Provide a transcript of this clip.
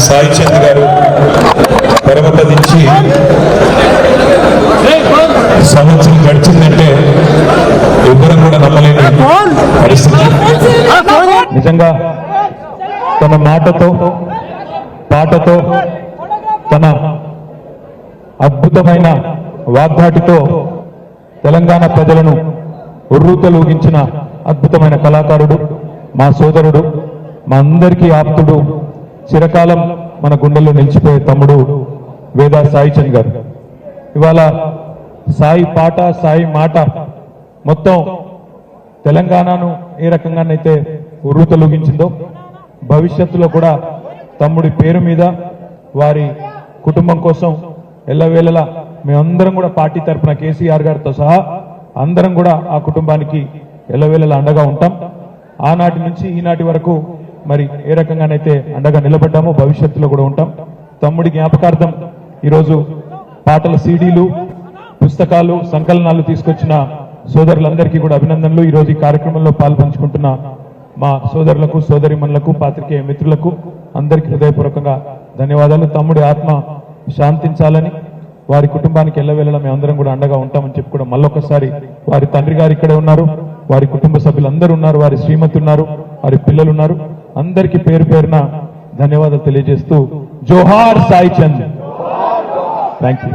సాయి చంద్ గారు పరమపదించి సంవత్సరం గడిచిందంటే ఎవ్వరం కూడా నమ్మలేని పరిస్థితి. నిజంగా తన మాటతో పాటతో తన అద్భుతమైన వాగ్ధాటితో తెలంగాణ ప్రజలను ఉర్రూతలూగించిన అద్భుతమైన కళాకారుడు మా సోదరుడు మా అందరికీ ఆప్తుడు చిరకాలం మన గుండెల్లో నిలిచిపోయే తమ్ముడు వేదా సాయి చంద్ గారు. ఇవాళ సాయి పాట సాయి మాట మొత్తం తెలంగాణను ఏ రకంగానైతే ఉర్రూతలూగించిందో భవిష్యత్తులో కూడా తమ్ముడి పేరు మీద వారి కుటుంబం కోసం ఎల్లవేళలా మేమందరం కూడా పార్టీ తరఫున కేసీఆర్ గారితో సహా అందరం కూడా ఆ కుటుంబానికి ఎల్లవేళలా అండగా ఉంటాం. ఆనాటి నుంచి ఈనాటి వరకు మరి ఏ రకంగానైతే అండగా నిలబడ్డామో భవిష్యత్తులో కూడా ఉంటాం. తమ్ముడి జ్ఞాపకార్థం ఈరోజు పాటల సీడీలు పుస్తకాలు సంకలనాలు తీసుకొచ్చిన సోదరులందరికీ కూడా అభినందనలు. ఈ రోజు ఈ కార్యక్రమంలో పాల్పంచుకుంటున్న మా సోదరులకు సోదరిమణులకు పాత్రికేయ మిత్రులకు అందరికీ హృదయపూర్వకంగా ధన్యవాదాలు. తమ్ముడి ఆత్మ శాంతించాలని వారి కుటుంబానికి ఎల్లవేళలా మేమందరం కూడా అండగా ఉంటామని చెప్పి కూడా మళ్ళొకసారి వారి తండ్రి గారు ఇక్కడే ఉన్నారు. వారి కుటుంబ సభ్యులందరూ ఉన్నారు. వారి శ్రీమతి ఉన్నారు. వారి పిల్లలు ఉన్నారు. అందరికీ పేరు పేరున ధన్యవాదాలు తెలియజేస్తూ జోహార్ సాయి చంద్. Thank you